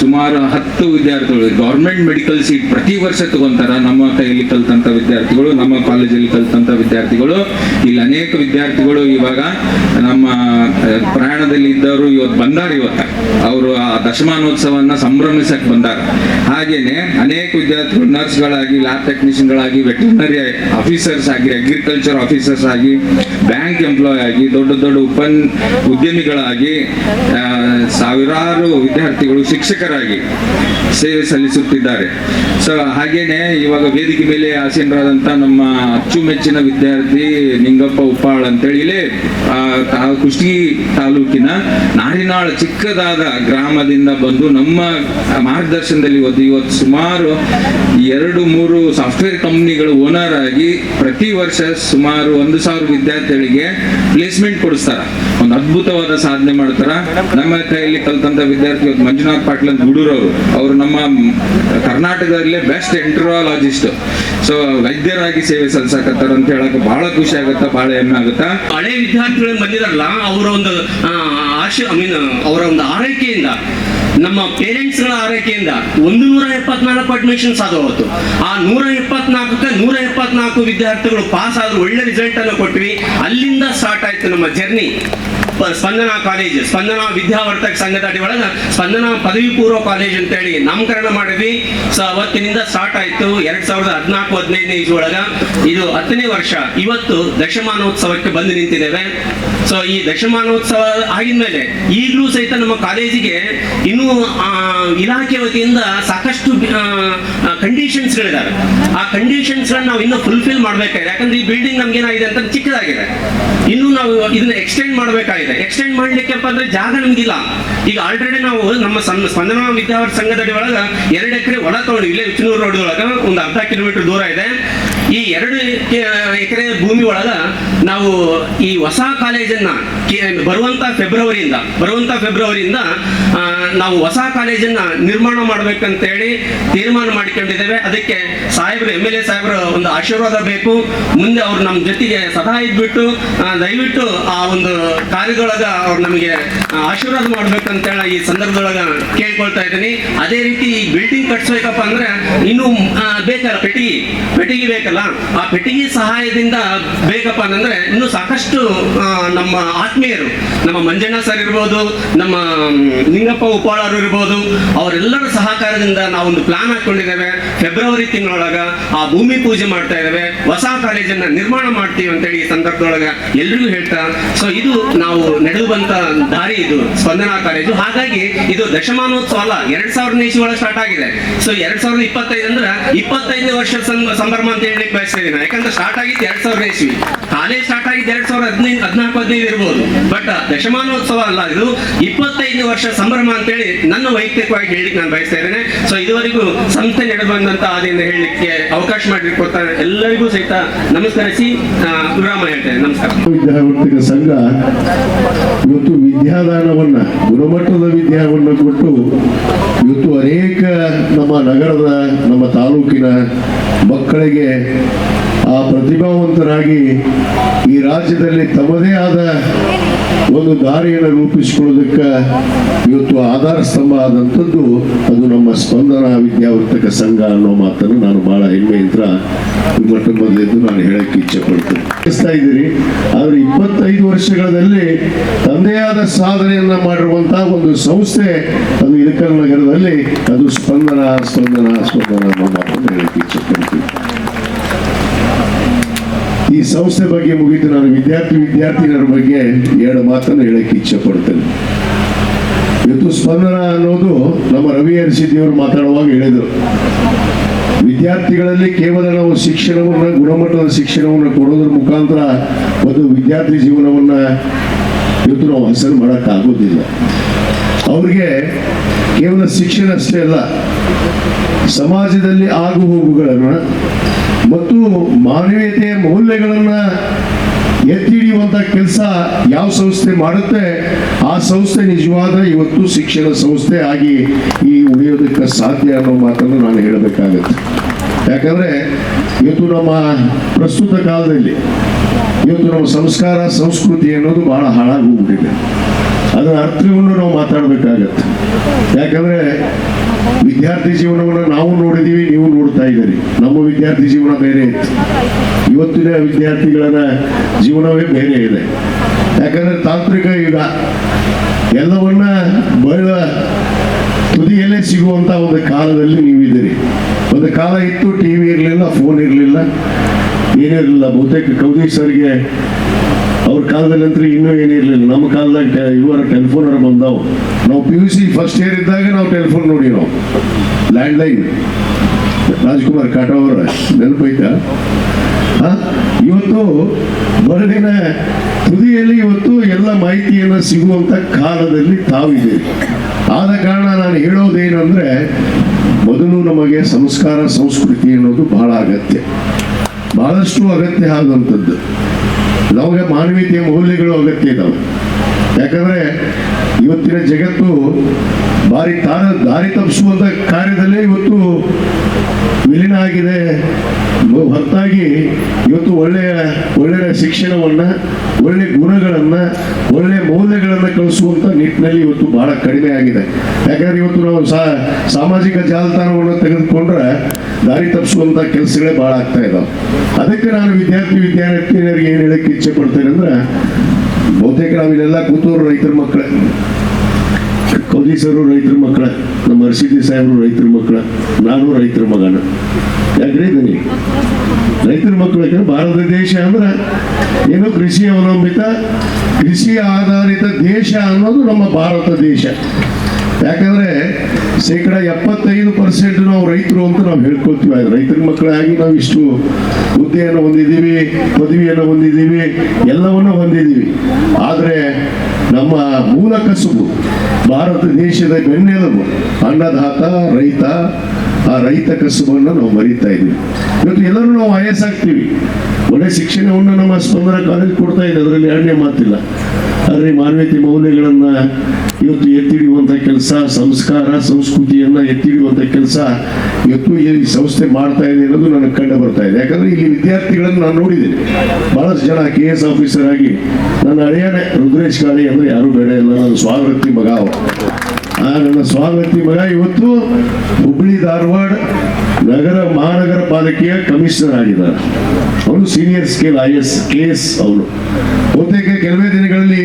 ಸುಮಾರು ಹತ್ತು ವಿದ್ಯಾರ್ಥಿಗಳು ಗೌರ್ಮೆಂಟ್ ಮೆಡಿಕಲ್ ಸೀಟ್ ಪ್ರತಿ ವರ್ಷ ತಗೊಂತಾರ ನಮ್ಮ ಕೈಯಲ್ಲಿ ಕಲ್ತಂತ ವಿದ್ಯಾರ್ಥಿಗಳು, ನಮ್ಮ ಕಾಲೇಜಲ್ಲಿ ಕಲ್ತಂತ ವಿದ್ಯಾರ್ಥಿಗಳು. ಇಲ್ಲಿ ಅನೇಕ ವಿದ್ಯಾರ್ಥಿಗಳು ಇವಾಗ ನಮ್ಮ ಪ್ರಯಾಣದಲ್ಲಿ ಇದ್ದವರು ಇವತ್ತು ಬಂದಾರ ಇವತ್ತ. ಅವರು ಆ ದಶಮಾನೋತ್ಸವನ್ನ ಸಂಭ್ರಮಿಸಕ್ ಬಂದಾರ ಹಾಗೇನೆ ಅನೇಕ ವಿದ್ಯಾರ್ಥಿಗಳು, ನರ್ಸ್ಗಳಾಗಿ, ಲ್ಯಾಬ್ ಟೆಕ್ನಿಷಿಯನ್ಗಳಾಗಿ, ವೆಟರ್ನರಿ ಆಫೀಸರ್ಸ್ ಆಗಿ, ಅಗ್ರಿಕಲ್ಚರ್ ಆಫೀಸರ್ಸ್ ಆಗಿ ಬ್ಯಾಂಕ್ ಎಂಪ್ಲಾಯ್ ಆಗಿ, ದೊಡ್ಡ ದೊಡ್ಡ ಉಪನ್ ಉದ್ಯಮಿಗಳಾಗಿ ಸಾವಿರಾರು ವಿದ್ಯಾರ್ಥಿಗಳು ಶಿಕ್ಷಕರಾಗಿ ಸೇವೆ ಸಲ್ಲಿಸುತ್ತಿದ್ದಾರೆ. ಸೊ ಹಾಗೇನೆ ಇವಾಗ ವೇದಿಕೆ ಮೇಲೆ ಆಸೀನರಾದಂತ ನಮ್ಮ ಅಚ್ಚುಮೆಚ್ಚಿನ ವಿದ್ಯಾರ್ಥಿ ನಿಂಗಪ್ಪ ಉಪ್ಪಾಳ್ ಅಂತೇಳಿ, ಇಲ್ಲೇ ಕುಷ್ಟಿ ಕುಷ್ಟಗಿ ತಾಲೂಕಿನ ನಾರಿನಾಳ ಚಿಕ್ಕದಾದ ಗ್ರಾಮದಿಂದ ಬಂದು ನಮ್ಮ ಮಾರ್ಗದರ್ಶನದಲ್ಲಿ ಇವತ್ತು ಇವತ್ತು ಸುಮಾರು ಎರಡು ಮೂರು ಸಾಫ್ಟ್ವೇರ್ ಕಂಪ್ನಿಗಳು ಓನರ್ ಆಗಿ ಪ್ರತಿ ವರ್ಷ ಸುಮಾರು ಒಂದು ಸಾವಿರ ವಿದ್ಯಾರ್ಥಿಗಳಿಗೆ ಪ್ಲೇಸ್ಮೆಂಟ್ ಕೊಡಿಸ್ತಾರ. ಒಂದು ಅದ್ಭುತವಾದ ಸಾಧನೆ ಮಾಡ್ತಾರ. ನಮ್ಮ ಕೈಯಲ್ಲಿ ಕಲ್ತಂತ ವಿದ್ಯಾರ್ಥಿ ಮಂಜುನಾಥ್ ಪಾಟೀಲ್ ಅಂತ ಗುಡೂರವರು ಅವರು. ನಮ್ಮ ಕರ್ನಾಟಕದಲ್ಲೇ ಬೆಸ್ಟ್ ಎಂಟ್ರಾಲಜಿಸ್ಟ್ ಸೊ ವೈದ್ಯರಾಗಿ ಸೇವೆ ಸಲ್ಲಿಸಕತ್ತಾರ ಅಂತ ಹೇಳಕ್ ಬಹಳ ಖುಷಿ ಆಗತ್ತ, ಬಹಳ ಹೆಮ್ಮೆ ಆಗುತ್ತ. ಹಳೆ ವಿದ್ಯಾರ್ಥಿಗಳು ಬಂದಿರಲ್ಲ ಅವರ ಒಂದು ಆಶ ಐ ಮೀನ್ ಅವರ ಒಂದು ಆರೈಕೆಯಿಂದ ನಮ್ಮ ಪೇರೆಂಟ್ಸ್ಗಳ ಆರೈಕೆಯಿಂದ ಒಂದು ನೂರ ಎಪ್ಪತ್ನಾಲ್ಕು ಅಡ್ಮಿಷನ್ಸ್ ಆದವು ಅವತ್ತು. ಆ ನೂರ ಎಪ್ಪತ್ನಾಲ್ಕಕ್ಕೆ ನೂರ ಎಪ್ಪತ್ನಾಲ್ಕು ವಿದ್ಯಾರ್ಥಿಗಳು ಪಾಸ್ ಆದ್ರೂ ಒಳ್ಳೆ ರಿಸಲ್ಟ್ ಅನ್ನು ಕೊಟ್ವಿ. ಅಲ್ಲಿಂದ ಸ್ಟಾರ್ಟ್ ಆಯ್ತು ನಮ್ಮ ಜರ್ನಿ ಸ್ಪಂದನ ಕಾಲೇಜ್ ಸ್ಪಂದನ ವಿದ್ಯಾವರ್ಧಕ ಸಂಘದ ಅಡಿ ಒಳಗ ಸ್ಪಂದನ ಪದವಿ ಪೂರ್ವ ಕಾಲೇಜ್ ಅಂತ ಹೇಳಿ ನಾಮಕರಣ ಮಾಡಿದ್ವಿ. ಸೊ ಅವತ್ತಿನಿಂದ ಸ್ಟಾರ್ಟ್ ಆಯ್ತು ಎರಡ್ ಸಾವಿರದ ಹದಿನಾಲ್ಕು, ಹದಿನೈದನೇ ಇಸ್ ಒಳಗ ಇದು ಹತ್ತನೇ ವರ್ಷ. ಇವತ್ತು ದಶಮಾನೋತ್ಸವಕ್ಕೆ ಬಂದು ನಿಂತಿದ್ದೇವೆ. ಸೊ ಈ ದಶಮಾನೋತ್ಸವ ಆಗಿದ್ಮೇಲೆ ಈಗಲೂ ಸಹಿತ ನಮ್ಮ ಕಾಲೇಜಿಗೆ ಇನ್ನೂ ಇಲಾಖೆ ವತಿಯಿಂದ ಸಾಕಷ್ಟು ಕಂಡೀಷನ್ಸ್ಗಳಿದ್ದಾವೆ ಆ ಕಂಡೀಷನ್ಸ್ಗಳನ್ನ ನಾವು ಇನ್ನೂ ಫುಲ್ಫಿಲ್ ಮಾಡಬೇಕಾಗಿದೆ. ಯಾಕಂದ್ರೆ ಈ ಬಿಲ್ಡಿಂಗ್ ನಮ್ಗೆ ಏನಾಗಿದೆ ಅಂತ ಚಿಕ್ಕದಾಗಿದೆ. ಇನ್ನು ನಾವು ಇದನ್ನ ಎಕ್ಸ್ಟೆಂಡ್ ಮಾಡಬೇಕಾಗಿದೆ. ಎಕ್ಸ್ಟೆಂಡ್ ಮಾಡ್ಲಿಕ್ಕೆ ಅಂದ್ರೆ ಜಾಗ ನಮ್ಗಿಲ್ಲ. ಈಗ ಆಲ್ರೆಡಿ ನಾವು ನಮ್ಮ ಸ್ಪಂದನ ವಿದ್ಯಾವರ್ ಸಂಘದಡಿ ಒಳಗ ಎರಡು ಎಕರೆ ಒಳ ತಗೊಂಡು ಇಲ್ಲೇ ರೋಡ್ ಒಳಗ, ಒಂದು ಅರ್ಧ ಕಿಲೋಮೀಟರ್ ದೂರ ಇದೆ. ಈ ಎರಡು ಎಕರೆ ಭೂಮಿ ಒಳಗ ನಾವು ಈ ಹೊಸ ಕಾಲೇಜನ್ನ ಬರುವಂಥ ಫೆಬ್ರವರಿಯಿಂದ, ಬರುವಂತ ಫೆಬ್ರವರಿಯಿಂದ ನಾವು ಹೊಸ ಕಾಲೇಜನ್ನ ನಿರ್ಮಾಣ ಮಾಡ್ಬೇಕಂತ ಹೇಳಿ ತೀರ್ಮಾನ ಮಾಡಿಕೊಂಡಿದ್ದೇವೆ. ಅದಕ್ಕೆ ಸಾಹೇಬರು, ಎಂ ಎಲ್ ಎ ಸಾಹೇಬ್ರ ಒಂದು ಆಶೀರ್ವಾದ ಬೇಕು. ಮುಂದೆ ಅವ್ರು ನಮ್ಮ ಜೊತೆಗೆ ಸದಾ ಇದ್ಬಿಟ್ಟು ದಯವಿಟ್ಟು ಆ ಒಂದು ಕಾರ್ಯದೊಳಗ ಅವ್ರು ನಮಗೆ ಆಶೀರ್ವಾದ ಮಾಡ್ಬೇಕಂತ ಹೇಳಿ ಈ ಸಂದರ್ಭದೊಳಗ ಕೇಳ್ಕೊಳ್ತಾ ಇದ್ದೀನಿ. ಅದೇ ರೀತಿ ಈ ಬಿಲ್ಡಿಂಗ್ ಕಟ್ಸ್ಬೇಕಪ್ಪ ಅಂದ್ರೆ ಇನ್ನೂ ಬೇಕಲ್ಲ, ಪೆಟ್ಟಿಗೆ ಪೆಟ್ಟಿಗೆ ಬೇಕಲ್ಲ? ಆ ಪೆಟ್ಟಿಗೆ ಸಹಾಯದಿಂದ ಬೇಕಪ್ಪ ಅಂತಂದ್ರೆ ಇನ್ನು ಸಾಕಷ್ಟು ನಮ್ಮ ಆತ್ಮೀಯರು, ನಮ್ಮ ಮಂಜಣ್ಣ ಸರ್ ಇರ್ಬೋದು, ನಮ್ಮ ನಿಂಗಪ್ಪ ಉಪಾಳರು ಇರ್ಬೋದು, ಅವರೆಲ್ಲರ ಸಹಕಾರದಿಂದ ನಾವೊಂದು ಪ್ಲಾನ್ ಹಾಕೊಂಡಿದ್ದೇವೆ. ಫೆಬ್ರವರಿ ತಿಂಗಳೊಳಗ ಆ ಭೂಮಿ ಪೂಜೆ ಮಾಡ್ತಾ ಇದ್ದೇವೆ. ಹೊಸ ಕಾಲೇಜನ್ನ ನಿರ್ಮಾಣ ಮಾಡ್ತೀವಿ ಅಂತೇಳಿ ಈ ಸಂದರ್ಭದೊಳಗ ಎಲ್ರಿಗೂ ಹೇಳ್ತಾ ಸೊ ಇದು ನಾವು ನಡೆದು ಬಂತ ದಾರಿ ಇದು, ಸ್ಪಂದನಾ ಕಾಲೇಜು. ಹಾಗಾಗಿ ಇದು ದಶಮಾನೋತ್ಸವ ಅಲ್ಲ, ಎರಡ್ ಸಾವಿರದ ಇಸಿ ಒಳಗೆ ಸ್ಟಾರ್ಟ್ ಆಗಿದೆ. ಸೊ ಎರಡ್ ಸಾವಿರದ ಇಪ್ಪತ್ತೈದು ಅಂದ್ರೆ ಇಪ್ಪತ್ತೈದನೇ ವರ್ಷ ಸಂಭ್ರಮ ಅಂತ ಹೇಳಿ ಬಯಸ್ತಾ ಇದ್ದೀನಿ. ಯಾಕಂದ್ರೆ ಸ್ಟಾರ್ಟ್ ಆಗಿದ್ದು ಎರಡ್ ಸಾವಿರದ ಇಸ್ವಿ. ಸ್ಟಾರ್ಟ್ ಆಗಿದ್ದು ಎರಡ್ ಸಾವಿರದ ಹದಿನೈದು ಹದಿನಾಲ್ಕು, ಹದಿನೈದು ಇರ್ಬೋದು. ಬಟ್ ದಶಮಾನೋತ್ಸವ ಅಲ್ಲ ಇದು. ಇಪ್ಪತ್ತೈದು ವರ್ಷ ಸಂಭ್ರಮ ಅಂತೇಳಿ ನನ್ನ ವೈಯಕ್ತಿಕವಾಗಿ ಹೇಳಿಕ್ಕೆ ನಾನು ಬಯಸ್ತಾ ಇದ್ದೇನೆ. ಸೊ ಇದುವರೆಗೂ ಸಂಸ್ಥೆ ನಡೆದು ಬಂದಂತ ಆದಿಂದ ಹೇಳಲಿಕ್ಕೆ ಅವಕಾಶ ಮಾಡಿಕೊಡ್ತಾರೆ ಎಲ್ಲರಿಗೂ ಸಹಿತ ನಮಸ್ಕರಿಸಿ ವಿರಾಮ ಹೇಳ್ತೇನೆ. ನಮಸ್ಕಾರ. ಸಂಘ ಇವತ್ತು ವಿದ್ಯಾದಾನವನ್ನ, ಗುಣಮಟ್ಟದ ವಿದ್ಯಾವನ್ನು ಕೊಟ್ಟು ಇವತ್ತು ಅನೇಕ ನಮ್ಮ ನಗರದ, ನಮ್ಮ ತಾಲೂಕಿನ ಮಕ್ಕಳಿಗೆ ಪ್ರತಿಭಾವಂತರಾಗಿ ಈ ರಾಜ್ಯದಲ್ಲಿ ತಮ್ಮದೇ ಆದ ಒಂದು ದಾರಿಯನ್ನು ರೂಪಿಸಿಕೊಳ್ಳೋದಕ್ಕೆ ಇವತ್ತು ಆಧಾರ ಸ್ತಂಭ ಆದಂಥದ್ದು ಅದು ನಮ್ಮ ಸ್ಪಂದನ ವಿದ್ಯಾವರ್ತಕ ಸಂಘ ಅನ್ನೋ ಮಾತನ್ನು ನಾನು ಬಹಳ ಹೆಮ್ಮೆಯಿಂದ ಮೊಟ್ಟ ಮೊದಲೆದ್ದು ನಾನು ಹೇಳಕ್ಕೆ ಇಚ್ಛೆ ಪಡ್ತೇನೆ ಇದ್ದೀರಿ. ಆದರೆ ಇಪ್ಪತ್ತೈದು ವರ್ಷಗಳಲ್ಲಿ ತಂದೆಯಾದ ಸಾಧನೆಯನ್ನ ಮಾಡಿರುವಂತಹ ಒಂದು ಸಂಸ್ಥೆ ಅದು ಇಳಕಲ್ ನಗರದಲ್ಲಿ ಅದು ಸ್ಪಂದನ ಸ್ಪಂದನ ಸ್ಪಂದನ ಅನ್ನೋ ಮಾತನ್ನು ಹೇಳಕ್ಕೆ ಇಚ್ಛೆ ಈ ಸಂಸ್ಥೆ ಬಗ್ಗೆ ಮುಗಿದು ನಾನು ವಿದ್ಯಾರ್ಥಿ ವಿದ್ಯಾರ್ಥಿನಿಯರ ಬಗ್ಗೆ ಎರಡು ಮಾತನ್ನು ಹೇಳಕ್ಕೆ ಇಚ್ಛೆ ಪಡ್ತೇನೆ ಇವತ್ತು ಸ್ಪಂದನ ಅನ್ನೋದು ನಮ್ಮ ರವಿ ಅರಸಿದ್ದೇವರು ಮಾತಾಡುವಾಗ ಹೇಳಿದರು. ವಿದ್ಯಾರ್ಥಿಗಳಲ್ಲಿ ಕೇವಲ ನಾವು ಶಿಕ್ಷಣವನ್ನ, ಗುಣಮಟ್ಟದ ಶಿಕ್ಷಣವನ್ನು ಕೊಡೋದ್ರ ಮುಖಾಂತರ ಒಂದು ವಿದ್ಯಾರ್ಥಿ ಜೀವನವನ್ನ ಇವತ್ತು ನಾವು ಹೆಸರು ಮಾಡೋಕ್ಕಾಗೋದಿಲ್ಲ. ಅವ್ರಿಗೆ ಕೇವಲ ಶಿಕ್ಷಣ ಅಷ್ಟೇ ಅಲ್ಲ, ಸಮಾಜದಲ್ಲಿ ಆಗು ಹೋಗುಗಳನ್ನು ಮತ್ತು ಮಾನವೀಯತೆಯ ಮೌಲ್ಯಗಳನ್ನು ಎತ್ತಿ ಹಿಡಿಯುವಂಥ ಕೆಲಸ ಯಾವ ಸಂಸ್ಥೆ ಮಾಡುತ್ತೆ, ಆ ಸಂಸ್ಥೆ ನಿಜವಾದ ಇವತ್ತು ಶಿಕ್ಷಣ ಸಂಸ್ಥೆ ಆಗಿ ಈ ಉಳಿಯೋದಕ್ಕೆ ಸಾಧ್ಯ ಅನ್ನೋ ಮಾತನ್ನು ನಾನು ಹೇಳಬೇಕಾಗತ್ತೆ. ಯಾಕಂದ್ರೆ ಇವತ್ತು ನಮ್ಮ ಪ್ರಸ್ತುತ ಕಾಲದಲ್ಲಿ, ಇವತ್ತು ನಮ್ಮ ಸಂಸ್ಕಾರ, ಸಂಸ್ಕೃತಿ ಅನ್ನೋದು ಬಹಳ ಹಾಳಾಗಿ ಹೋಗ್ಬಿಟ್ಟಿದೆ. ಅದರ ಅರ್ಥವನ್ನು ನಾವು ಮಾತಾಡಬೇಕಾಗತ್ತೆ. ಯಾಕಂದ್ರೆ ವಿದ್ಯಾರ್ಥಿ ಜೀವನವನ್ನು ನಾವು ನೋಡಿದೀವಿ, ನೀವು ನೋಡ್ತಾ ಇದ್ದೀರಿ. ನಮ್ಮ ವಿದ್ಯಾರ್ಥಿ ಜೀವನ ಬೇರೆ ಇತ್ತು. ಇವತ್ತಿನ ವಿದ್ಯಾರ್ಥಿಗಳ ಜೀವನವೇ ಬೇರೆ ಇದೆ. ಯಾಕಂದ್ರೆ ತಾಂತ್ರಿಕ ಯುಗ. ಎಲ್ಲವನ್ನ ಬಹಳ ತುದಿಯಲ್ಲೇ ಸಿಗುವಂತ ಒಂದು ಕಾಲದಲ್ಲಿ ನೀವಿದ್ದೀರಿ. ಒಂದು ಕಾಲ ಇತ್ತು ಟಿ ವಿ ಇರಲಿಲ್ಲ ಫೋನ್ ಇರಲಿಲ್ಲ. ಏನಿರಲಿಲ್ಲ ಬಹುತೇಕ ಕೌದಿ ಸರ್ಗೆ ಅವ್ರ ಕಾಲದಲ್ಲಿ ಅಂತೂ ಇನ್ನೂ ಏನಿರಲಿಲ್ಲ ನಮ್ಮ ಕಾಲದಾಗ ಇವರ ಟೆಲಿಫೋನರ್ ಬಂದಾವ್. ನಾವು P U C first year ಇದ್ದಾಗ ನಾವು ಟೆಲಿಫೋನ್ ನೋಡಿ ನಾವು. ಲ್ಯಾಂಡ್ಲೈನ್ ರಾಜ್ಕುಮಾರ್ ಕಾಟ ಅವರ ನೆನಪೈತಾ? ಇವತ್ತು ಮರಳಿನ ತುದಿಯಲ್ಲಿ ಇವತ್ತು ಎಲ್ಲ ಮಾಹಿತಿಯನ್ನು ಸಿಗುವಂತ ಕಾಲದಲ್ಲಿ ತಾವಿದ್ದೀರಿ. ಆದ ಕಾರಣ ನಾನು ಹೇಳೋದೇನೆಂದ್ರೆ, ಮೊದಲು ನಮಗೆ ಸಂಸ್ಕಾರ, ಸಂಸ್ಕೃತಿ ಅನ್ನೋದು ಬಹಳ ಅಗತ್ಯ. ಬಹಳಷ್ಟು ಅಗತ್ಯ ಆದಂಥದ್ದು. ನಮಗೆ ಮಾನವೀಯತೆಯ ಮೌಲ್ಯಗಳು ಅಗತ್ಯ ಇದ್ದಾವೆ ಯಾಕಂದ್ರೆ ಇವತ್ತಿನ ಜಗತ್ತು ಭಾರಿ ತಾರ ದಾರಿ ತಪ್ಪಿಸುವಂತ ಕಾರ್ಯದಲ್ಲೇ ಇವತ್ತು ವಿಲೀನ ಆಗಿದೆ. ಹೊತ್ತಾಗಿ ಇವತ್ತು ಒಳ್ಳೆಯ ಒಳ್ಳೆಯ ಶಿಕ್ಷಣವನ್ನ, ಒಳ್ಳೆ ಗುಣಗಳನ್ನ, ಒಳ್ಳೆ ಮೌಲ್ಯಗಳನ್ನ ಕಳಿಸುವಂತ ನಿಟ್ಟಿನಲ್ಲಿ ಇವತ್ತು ಬಹಳ ಕಡಿಮೆ ಆಗಿದೆ. ಯಾಕಂದ್ರೆ ಇವತ್ತು ನಾವು ಸಾಮಾಜಿಕ ಜಾಲತಾಣವನ್ನು ತೆಗೆದುಕೊಂಡ್ರೆ ದಾರಿ ತಪ್ಪಿಸುವಂತ ಕೆಲಸಗಳೇ ಬಹಳ ಆಗ್ತಾ ಇದಾವೆ. ಅದಕ್ಕೆ ನಾನು ವಿದ್ಯಾರ್ಥಿ, ವಿದ್ಯಾರ್ಥಿನಿಯರಿಗೆ ಏನು ಹೇಳಕ್ಕೆ ಇಚ್ಛೆ ಪಡ್ತೇನೆ ಅಂದ್ರೆ ಬಹುತೇಕ ನಾವಿಲ್ಲೆಲ್ಲ ಕೂತೂರು ರೈತರ ಮಕ್ಕಳ. ಕೌದೀಸರು ರೈತರ ಮಕ್ಕಳ, ನಮ್ಮ ಅರ್ಸಿದ್ದಿ ಸಾಹೇಬರು ರೈತರ ಮಕ್ಕಳ, ನಾನು ರೈತರ ಮಗನ. ಯಾಕ್ರಿ ಇದೀನಿ? ರೈತರ ಮಕ್ಕಳಿಗೆ ಭಾರತ ದೇಶ ಅಂದ್ರೆ ಏನು ಕೃಷಿ ಅವಲಂಬಿತ, ಕೃಷಿ ಆಧಾರಿತ ದೇಶ ಅನ್ನೋದು ನಮ್ಮ ಭಾರತ ದೇಶ. ಯಾಕಂದ್ರೆ ಶೇಕಡ ಎಪ್ಪತ್ತೈದು ಪರ್ಸೆಂಟ್ ನಾವು ರೈತರು ಅಂತ ನಾವು ಹೇಳ್ಕೊತೀವಿ ರೈತರ ಮಕ್ಕಳಾಗಿ ನಾವು ಇಷ್ಟು ಹುದ್ದೆಯನ್ನು ಹೊಂದಿದ್ದೀವಿ, ಪದವಿಯನ್ನು ಹೊಂದಿದ್ದೀವಿ, ಎಲ್ಲವನ್ನು ಹೊಂದಿದ್ದೀವಿ. ಆದರೆ ನಮ್ಮ ಮೂಲ ಕಸುಬು, ಭಾರತ ದೇಶದ ಬೆನ್ನೆಲುಬು, ಅನ್ನದಾತ ರೈತ ಆ ರೈತ ಕಸುಬನ್ನ ನಾವು ಮರೀತಾ ಇದ್ದೀವಿ. ಇವತ್ತು ಎಲ್ಲರೂ ನಾವು ವಯಸ್ಸಾಗ್ತೀವಿ ಒಳ್ಳೆ ಶಿಕ್ಷಣವನ್ನು ನಮ್ಮ ಸ್ಪಂದನ ಕಾಲೇಜ್ ಕೊಡ್ತಾ ಇದೆ, ಅದರಲ್ಲಿ ಎರಡನೇ ಮಾತಿಲ್ಲ. ಆದರೆ ಮಾನವೀಯತೆ ಮೌಲ್ಯಗಳನ್ನ ಇವತ್ತು ಎತ್ತಿಡಿಯುವಂಥ ಕೆಲಸ, ಸಂಸ್ಕಾರ, ಸಂಸ್ಕೃತಿಯನ್ನ ಎತ್ತಿಡಿಯುವಂಥ ಕೆಲಸ ಇವತ್ತು ಈ ಸಂಸ್ಥೆ ಮಾಡ್ತಾ ಇದೆ ಅನ್ನೋದು ನನಗೆ ಕಂಡು ಬರ್ತಾ ಇದೆ. ಯಾಕಂದ್ರೆ ಇಲ್ಲಿ ವಿದ್ಯಾರ್ಥಿಗಳನ್ನು ನಾನು ನೋಡಿದ್ದೀನಿ. ಬಹಳಷ್ಟು ಜನ ಕೆ ಎಸ್ ಆಫೀಸರ್ ಆಗಿ ನನ್ನ ಹಳೆಯನೇ ರುದ್ರೇಶ್ ಕಾಳಿ ಅಂದ್ರೆ ಯಾರು ಬೇಡ ಇಲ್ಲ, ನನ್ನ ಸ್ವಾಗತಿ ಮಗ. ಆ ನನ್ನ ಸ್ವಾಗತಿ ಮಗ ಇವತ್ತು ಹುಬ್ಬಳ್ಳಿ ಧಾರವಾಡ ನಗರ ಮಹಾನಗರ ಪಾಲಿಕೆಯ ಕಮಿಷನರ್ ಆಗಿದ್ದಾರೆ. ಅವರು senior scale I S K S ಅವರು. ಬಹುತೇಕ ಕೆಲವೇ ದಿನಗಳಲ್ಲಿ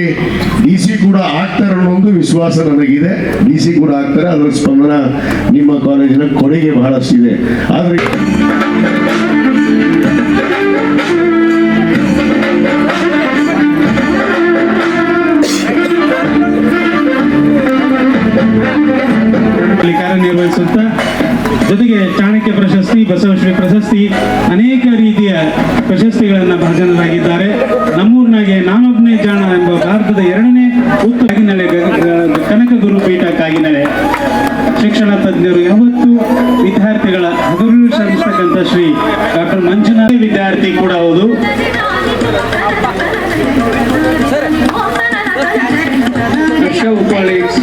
ಡಿ ಸಿ ಕೂಡ ಆಗ್ತಾರೆ ಅನ್ನೋ ಒಂದು ವಿಶ್ವಾಸ ನನಗಿದೆ. ಡಿ ಸಿ ಕೂಡ ಆಗ್ತಾರೆ, ಅದರ ಸ್ಪಂದನ ನಿಮ್ಮ ಕಾಲೇಜಿನ ಕೊಡುಗೆ ಬಹಳಷ್ಟಿದೆ. ಆದ್ರೆ ಕಾರ್ಯನಿರ್ವಹಿಸುತ್ತ ಜೊತೆಗೆ ಚಾಣಕ್ಯ ಪ್ರಶಸ್ತಿ ಬಸವಶ್ರೀ ಪ್ರಶಸ್ತಿ, ಅನೇಕ ರೀತಿಯ ಪ್ರಶಸ್ತಿಗಳನ್ನು ಭಾಜನರಾಗಿದ್ದಾರೆ. ನಮ್ಮೂರಿನಾಗೆ ನಾನೊಬ್ಬನೇ ಜಾಣ ಎಂಬ ಭಾರತದ ಎರಡನೇ ಉತ್ತರ ಕಾಗಿನೆಲೆ ಕನಕ ಗುರುಪೀಠ ನಡೆ ಶಿಕ್ಷಣ ತಜ್ಞರು ಯಾವತ್ತು ವಿದ್ಯಾರ್ಥಿಗಳ ಹಗುರು ಶ್ರಮಿಸ್ತಕ್ಕಂಥ ಶ್ರೀ ಡಾಕ್ಟರ್ ಮಂಜುನಾಥ ವಿದ್ಯಾರ್ಥಿ ಕೂಡ ಹೌದು. Upale is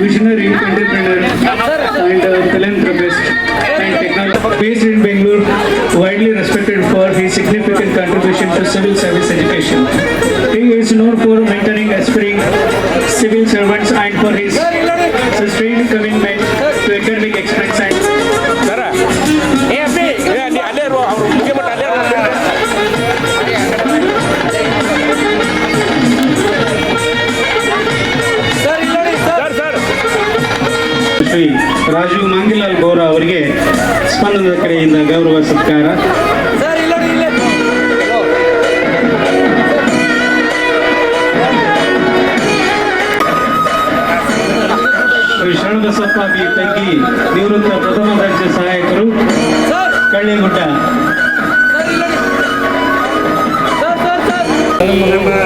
visionary entrepreneur and uh, philanthropist and technologist based in Bangalore, widely respected for his significant contribution to civil service education. He is known for mentoring aspiring civil servants and for his sustained commitment ಮಾಂಗಿಲಾಲ್ ಗೌರ ಅವರಿಗೆ ಸ್ಪಂದನದ ಕಡೆಯಿಂದ ಗೌರವ ಸತ್ಕಾರ. Sharanabasappa B ತಂಗಿ ನಿವೃತ್ತ ಪ್ರಥಮ ದರ್ಜೆ ಸಹಾಯಕರು ಕಳ್ಳೇಗುಡ್ಡ ನೋಡಿ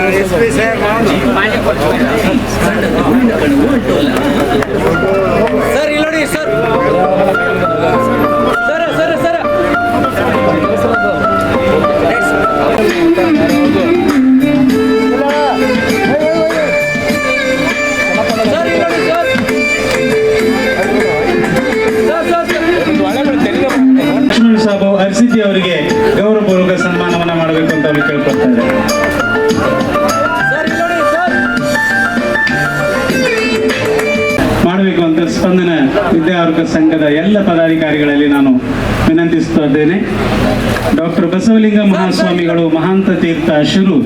ಸರ್ ಸರ. ಸರ ಸರ ಸಾಬು ಅರ್ಸಿತಿ ಅವರಿಗೆ ಗೌರವಪೂರ್ವಕ ಸನ್ಮಾನವನ್ನ ಮಾಡಬೇಕು ಅಂತ ಅವ್ರು ಕೇಳ್ಕೊಳ್ತಾ ಇದ್ದಾರೆ. ಸಂಘದ ಎಲ್ಲ ಪದಾಧಿಕಾರಿಗಳಲ್ಲಿ ನಾನು ವಿನಂತಿಸ್ತಾ ಇದ್ದೇನೆ ಡಾಕ್ಟರ್ ಬಸವಲಿಂಗ ಮಹಾಸ್ವಾಮಿಗಳು ಮಹಾಂತ ತೀರ್ಥ ಶುರು.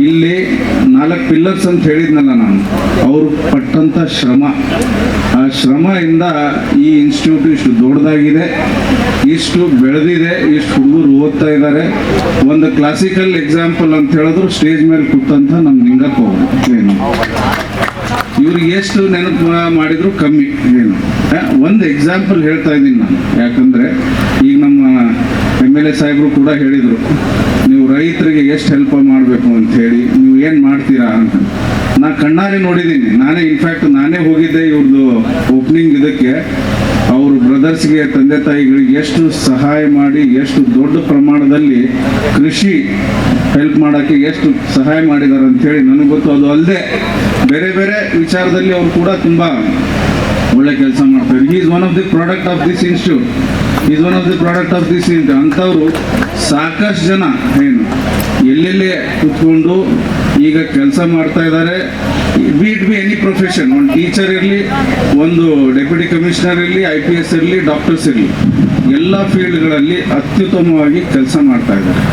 ಇಲ್ಲಿ ನಾಲ್ಕು ಪಿಲ್ಲರ್ಸ್ ಅಂತ ಹೇಳಿದ್ನಲ್ಲ ನಾನು. ಅವರು ಪಟ್ಟಂತ ಶ್ರಮ. ಆ ಶ್ರಮದಿಂದ ಈ ಇನ್ಸ್ಟಿಟ್ಯೂಟ್ ಇಷ್ಟು ದೊಡ್ಡದಾಗಿದೆ. ಇಷ್ಟು ಬೆಳೆದಿದೆ, ಇಷ್ಟು ಹುಡುಗರು ಓದ್ತಾ ಇದ್ದಾರೆ. ಒಂದು ಕ್ಲಾಸಿಕಲ್ ಎಕ್ಸಾಂಪಲ್ ಅಂತ ಹೇಳಿದ್ರು ಸ್ಟೇಜ್ ಮೇಲೆ ಕೂತಂತ ನಮ್ಮ ಹಿಂಗಕ್ಕೆ ಅವರು. ಇವ್ರಿಗೆ ಎಷ್ಟು ನೆನಪು ಮಾಡಿದ್ರು ಕಮ್ಮಿ. ಏನು? ಒಂದು ಎಕ್ಸಾಂಪಲ್ ಹೇಳ್ತಾ ಇದ್ದೀನಿ ನಾನು. ಯಾಕಂದ್ರೆ ಈಗ ನಮ್ಮ ಎಂ ಎಲ್ ಎ ಸಾಹೇಬರು ಕೂಡ ಹೇಳಿದರು, ನೀವು ರೈತರಿಗೆ ಎಷ್ಟು ಹೆಲ್ಪ್ ಮಾಡಬೇಕು ಅಂತ ಹೇಳಿ, ನೀವು ಏನು ಮಾಡ್ತೀರಾ ಅಂತ. ನಾ ಕಣ್ಣಾರೆ ನೋಡಿದ್ದೀನಿ. ನಾನೇ ಇನ್ಫ್ಯಾಕ್ಟ್ ನಾನೇ ಹೋಗಿದ್ದೆ ಇವ್ರದ್ದು ಓಪನಿಂಗ್ ಇದಕ್ಕೆ. ಅವರು ಬ್ರದರ್ಸ್ಗೆ ತಂದೆ ತಾಯಿಗಳಿಗೆ ಎಷ್ಟು ಸಹಾಯ ಮಾಡಿ, ಎಷ್ಟು ದೊಡ್ಡ ಪ್ರಮಾಣದಲ್ಲಿ ಕೃಷಿ ಹೆಲ್ಪ್ ಮಾಡೋಕ್ಕೆ ಎಷ್ಟು ಸಹಾಯ ಮಾಡಿದ್ದಾರೆ ಅಂತ ಹೇಳಿ ನನಗೆ ಗೊತ್ತು. ಅದು ಅಲ್ಲದೆ ಬೇರೆ ಬೇರೆ ವಿಚಾರದಲ್ಲಿ ಅವರು ಕೂಡ ತುಂಬ ಒಳ್ಳೆ ಕೆಲಸ ಮಾಡ್ತಾರೆ. Is one of the product of this institute is one of the product of this ಅಂತ ಅಂಥವ್ರು ಸಾಕಷ್ಟು ಜನ ಏನು, ಎಲ್ಲೆಲ್ಲಿ ಕುತ್ಕೊಂಡು ಈಗ ಕೆಲಸ ಮಾಡ್ತಾ ಇದ್ದಾರೆ. Be it be any profession ಒಂದು ಟೀಚರ್ ಇರಲಿ, ಒಂದು ಡೆಪ್ಯೂಟಿ ಕಮಿಷನರ್ ಇರಲಿ ಐ ಪಿ ಎಸ್ ಇರಲಿ ಡಾಕ್ಟರ್ಸ್ ಇರಲಿ, ಎಲ್ಲ ಫೀಲ್ಡ್ಗಳಲ್ಲಿ ಅತ್ಯುತ್ತಮವಾಗಿ ಕೆಲಸ ಮಾಡ್ತಾ ಇದ್ದಾರೆ.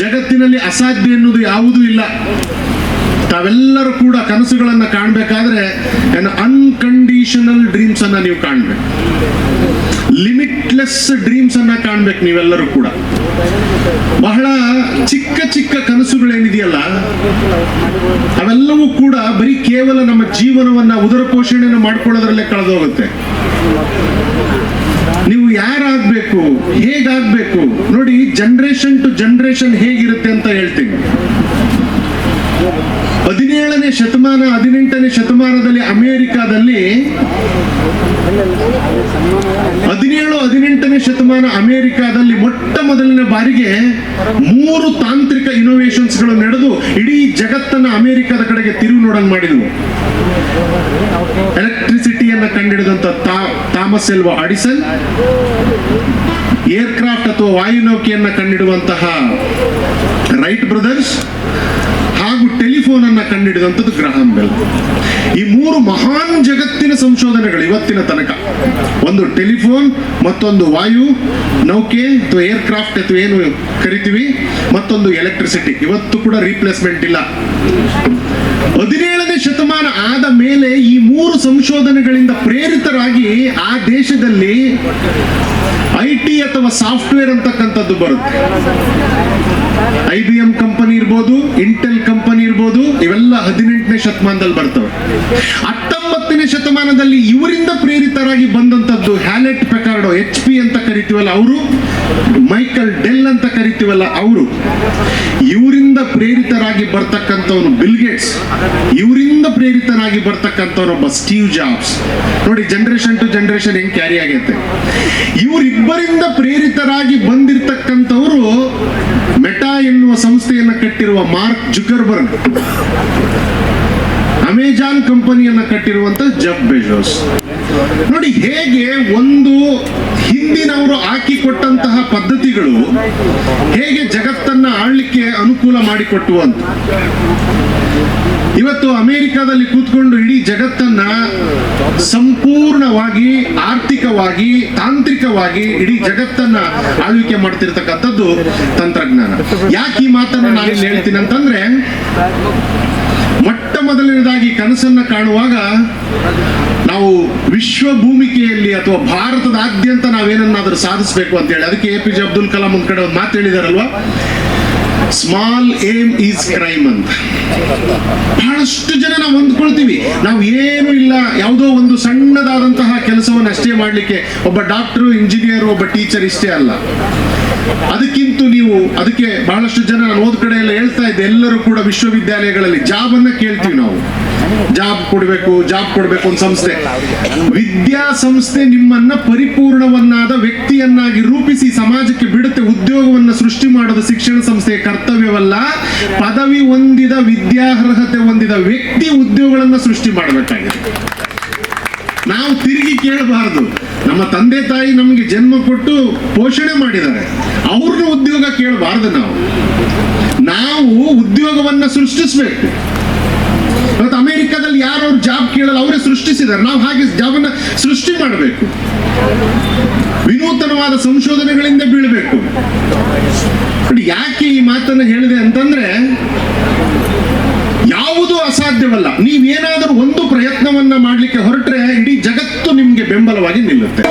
ಜಗತ್ತಿನಲ್ಲಿ ಅಸಾಧ್ಯ ಎನ್ನುವುದು ಯಾವುದೂ ಇಲ್ಲ. ತಾವೆಲ್ಲರೂ ಕೂಡ ಕನಸುಗಳನ್ನ ಕಾಣಬೇಕಾದ್ರೆ ಅನ್ಕಂಡೀಷನಲ್ ಡ್ರೀಮ್ಸ್ ಅನ್ನ ನೀವು ಕಾಣ್ಬೇಕು. ಲಿಮಿಟ್ಲೆಸ್ ಡ್ರೀಮ್ಸ್ ಅನ್ನ ಕಾಣ್ಬೇಕು ನೀವೆಲ್ಲರೂ ಕೂಡ. ಬಹಳ ಚಿಕ್ಕ ಚಿಕ್ಕ ಕನಸುಗಳೇನಿದೆಯಲ್ಲ, ಅವೆಲ್ಲವೂ ಕೂಡ ಬರೀ ಕೇವಲ ನಮ್ಮ ಜೀವನವನ್ನ ಉದರ ಪೋಷಣೆಯನ್ನು ಮಾಡ್ಕೊಳ್ಳೋದ್ರಲ್ಲೇ ಕಳೆದೋಗುತ್ತೆ. ನೀವು ಯಾರಾಗ್ಬೇಕು, ಹೇಗಾಗ್ಬೇಕು, ನೋಡಿ ಜನರೇಷನ್ ಟು ಜನರೇಷನ್ ಹೇಗಿರುತ್ತೆ ಅಂತ ಹೇಳ್ತೀನಿ. ಹದಿನೇಳನೇ ಶತಮಾನ, ಹದಿನೆಂಟನೇ ಶತಮಾನದಲ್ಲಿ ಅಮೆರಿಕಾದಲ್ಲಿ ಹದಿನೇಳು, ಹದಿನೆಂಟನೇ ಶತಮಾನ ಅಮೆರಿಕಾದಲ್ಲಿ ಮೊಟ್ಟ ಮೊದಲಿನ ಬಾರಿಗೆ ಮೂರು ತಾಂತ್ರಿಕ ಇನೋವೇಷನ್ಸ್ಗಳು ನಡೆದು ಇಡೀ ಜಗತ್ತನ್ನ ಅಮೆರಿಕದ ಕಡೆಗೆ ತಿರುವು ನೋಡಂಗ್ ಮಾಡಿದ್ವು. ಎಲೆಕ್ಟ್ರಿಸಿಟಿಯನ್ನ ಕಂಡುಹಿಡಿದಂತ ಥಾಮಸ್ ಎಲ್ವಾ ಅಡಿಸನ್ ಏರ್ಕ್ರಾಫ್ಟ್ ಅಥವಾ ವಾಯುನೌಕೆಯನ್ನು ಕಂಡಿಡುವಂತಹ ರೈಟ್ ಬ್ರದರ್ಸ್ ಹಾಗೂ ಟೆಲಿಫೋನ್ ಅನ್ನ ಕಂಡುಹಿಡಿದಂಥದ್ದು ಗ್ರಹಾಂ ಬೆಲ್ ಈ ಮೂರು ಮಹಾನ್ ಜಗತ್ತಿನ ಸಂಶೋಧನೆಗಳು ಇವತ್ತಿನ ತನಕ. ಒಂದು ಟೆಲಿಫೋನ್, ಮತ್ತೊಂದು ವಾಯು, ನೌಕೆ, ಅಥವಾ ಏರ್ಕ್ರಾಫ್ಟ್ ಅಥವಾ ಏನು ಕರಿತೀವಿ, ಮತ್ತೊಂದು ಎಲೆಕ್ಟ್ರಿಸಿಟಿ. ಇವತ್ತು ಕೂಡ ರೀಪ್ಲೇಸ್ಮೆಂಟ್ ಇಲ್ಲ. ಹದಿನೇಳನೇ ಶತಮಾನ ಆದ ಮೇಲೆ ಈ ಮೂರು ಸಂಶೋಧನೆಗಳಿಂದ ಪ್ರೇರಿತರಾಗಿ ಆ ದೇಶದಲ್ಲಿ ಐ ಟಿ ಅಥವಾ ಸಾಫ್ಟ್ವೇರ್ ಅಂತಕ್ಕಂಥದ್ದು ಬರುತ್ತೆ. ಐ ಬಿ ಎಂ ಕಂಪನಿ ಇರ್ಬೋದು, ಇಂಟೆಲ್ ಕಂಪನಿ ಇರ್ಬೋದು ಇವೆಲ್ಲ ಹದಿನೆಂಟನೇ ಶತಮಾನದಲ್ಲಿ ಬರ್ತವೆ. ಹತ್ತೊಂಬತ್ತನೇ ಶತಮಾನದಲ್ಲಿ ಇವರಿಂದ ಪ್ರೇರಿತರಾಗಿ ಬಂದಂತದ್ದು ಹ್ಯಾಲೆಟ್ ಪೆಕಾರ್ಡೋ ಎಚ್ ಪಿ ಅಂತ ಕರಿತೀವಲ್ಲ ಅವರು, ಮೈಕಲ್ ಡೆಲ್ ಅಂತ ಕರಿತೀವಲ್ಲ ಅವರು. ಇವರಿಂದ ಪ್ರೇರಿತರಾಗಿ ಬರ್ತಕ್ಕಂಥವನು ಬಿಲ್ ಗೇಟ್ಸ್. ಇವರಿಂದ ಪ್ರೇರಿತರಾಗಿ ಬರ್ತಕ್ಕಂಥವನೊಬ್ಬ ಸ್ಟೀವ್ ಜಾಬ್ಸ್. ನೋಡಿ ಜನರೇಷನ್ ಟು ಜನರೇಷನ್ ಹೆಂಗ್ ಕ್ಯಾರಿ ಆಗೈತೆ. ಇವರಿಬ್ಬರಿಂದ ಪ್ರೇರಿತರಾಗಿ ಬಂದಿರತಕ್ಕಂಥವರು ಮೆಟಾ ಎನ್ನುವ ಸಂಸ್ಥೆಯನ್ನು ಕಟ್ಟಿರುವ ಮಾರ್ಕ್ ಜುಕರ್ಬರ್ಗ್. ಅಮೆಜಾನ್ ಕಂಪನಿಯನ್ನ ಕಟ್ಟಿರುವಂತ ಜಬ್ ಬೆಜೋಸ್ ನೋಡಿ, ಹೇಗೆ ಒಂದು ಹಿಂದಿನವರು ಹಾಕಿಕೊಟ್ಟಂತಹ ಪದ್ಧತಿಗಳು ಹೇಗೆ ಜಗತ್ತನ್ನ ಆಳ್ಲಿಕ್ಕೆ ಅನುಕೂಲ ಮಾಡಿಕೊಟ್ಟವು ಅಂತ. ಇವತ್ತು ಅಮೆರಿಕಾದಲ್ಲಿ ಕೂತ್ಕೊಂಡು ಇಡೀ ಜಗತ್ತನ್ನ ಸಂಪೂರ್ಣವಾಗಿ, ಆರ್ಥಿಕವಾಗಿ, ತಾಂತ್ರಿಕವಾಗಿ ಇಡೀ ಜಗತ್ತನ್ನ ಆಳ್ವಿಕೆ ಮಾಡ್ತಿರ್ತಕ್ಕಂಥದ್ದು ತಂತ್ರಜ್ಞಾನ. ಯಾಕೆ ಈ ಮಾತನ್ನ ನಾನು ಹೇಳ್ತೀನಿ ಅಂತಂದ್ರೆ, ಮೊಟ್ಟ ಮೊದಲನೇದಾಗಿ ಕನಸನ್ನ ಕಾಣುವಾಗ ನಾವು ವಿಶ್ವ ಭೂಮಿಕೆಯಲ್ಲಿ ಅಥವಾ ಭಾರತದಾದ್ಯಂತ ನಾವೇನನ್ನಾದ್ರೂ ಸಾಧಿಸಬೇಕು ಅಂತ ಹೇಳಿ, ಅದಕ್ಕೆ A P J Abdul Kalam ಒಂದ್ ಕಡೆ ಒಂದು ಮಾತು ಹೇಳಿದಾರಲ್ವಾ? ಸ್ಮಾಲ್ ಏಮ್ ಈಸ್ ಕ್ರೈಮ್ ಅಂತ. ಬಹಳಷ್ಟು ಜನ ನಾವು ಹೊಂದ್ಕೊಳ್ತೀವಿ. ನಾವು ಏನು ಇಲ್ಲ, ಯಾವುದೋ ಒಂದು ಸಣ್ಣದಾದಂತಹ ಕೆಲಸವನ್ನು ಅಷ್ಟೇ ಮಾಡಲಿಕ್ಕೆ ಒಬ್ಬ ಡಾಕ್ಟರ್ ಇಂಜಿನಿಯರ್ ಒಬ್ಬ ಟೀಚರ್ ಇಷ್ಟೇ ಅಲ್ಲ. ಅದಕ್ಕಿಂತ ನೀವು ಅದಕ್ಕೆ ಬಹಳಷ್ಟು ಜನ ನಾನು ಓದ್ ಕಡೆ ಎಲ್ಲ ಹೇಳ್ತಾ ಇದ್ದೆ, ಎಲ್ಲರೂ ಕೂಡ ವಿಶ್ವವಿದ್ಯಾಲಯಗಳಲ್ಲಿ ಜಾಬ್ ಅನ್ನ ಕೇಳ್ತೀವಿ ನಾವು. ಜಾಬ್ ಕೊಡಬೇಕು ಜಾಬ್ ಕೊಡಬೇಕು ಒಂದು ಸಂಸ್ಥೆ. ವಿದ್ಯಾ ಸಂಸ್ಥೆ ನಿಮ್ಮನ್ನ ಪರಿಪೂರ್ಣವನ್ನಾದ ವ್ಯಕ್ತಿಯನ್ನಾಗಿ ರೂಪಿಸಿ ಸಮಾಜಕ್ಕೆ ಬಿಡುತ್ತೆ, ಉದ್ಯೋಗವನ್ನ ಸೃಷ್ಟಿ ಮಾಡೋದು ಶಿಕ್ಷಣ ಸಂಸ್ಥೆಯ ಕರ್ತವ್ಯವಲ್ಲ. ಪದವಿ ಹೊಂದಿದ ವಿದ್ಯಾರ್ಹತೆ ಹೊಂದಿದ ವ್ಯಕ್ತಿ ಉದ್ಯೋಗಗಳನ್ನ ಸೃಷ್ಟಿ ಮಾಡಬೇಕಾಗಿದೆ. ನಾವು ತಿರುಗಿ ಕೇಳಬಾರದು. ನಮ್ಮ ತಂದೆ ತಾಯಿ ನಮಗೆ ಜನ್ಮ ಕೊಟ್ಟು ಪೋಷಣೆ ಮಾಡಿದ್ದಾರೆ. ಅವ್ರನ್ನ ಉದ್ಯೋಗ ಕೇಳಬಾರದು ನಾವು. ನಾವು ಉದ್ಯೋಗವನ್ನ ಸೃಷ್ಟಿಸಬೇಕು. ಇವತ್ತು ಅಮೆರಿಕದಲ್ಲಿ ಯಾರು ಅವ್ರು ಜಾಬ್ ಕೇಳಲ್ಲ, ಅವರೇ ಸೃಷ್ಟಿಸಿದ್ದಾರೆ. ನಾವು ಹಾಗೆ ಜಾಬನ್ನ ಸೃಷ್ಟಿ ಮಾಡಬೇಕು. ವಿನೂತನವಾದ ಸಂಶೋಧನೆಗಳಿಂದ ಬೀಳಬೇಕು. ಯಾಕೆ ಈ ಮಾತನ್ನು ಹೇಳಿದೆ ಅಂತಂದ್ರೆ, ಯಾವುದೂ ಅಸಾಧ್ಯವಲ್ಲ. ನೀವೇನಾದರೂ ಒಂದು ಪ್ರಯತ್ನವನ್ನ ಮಾಡಲಿಕ್ಕೆ ಹೊರಟ್ರೆ ಇಡೀ ಜಗತ್ತು ನಿಮ್ಗೆ ಬೆಂಬಲವಾಗಿ ನಿಲ್ಲುತ್ತೆ.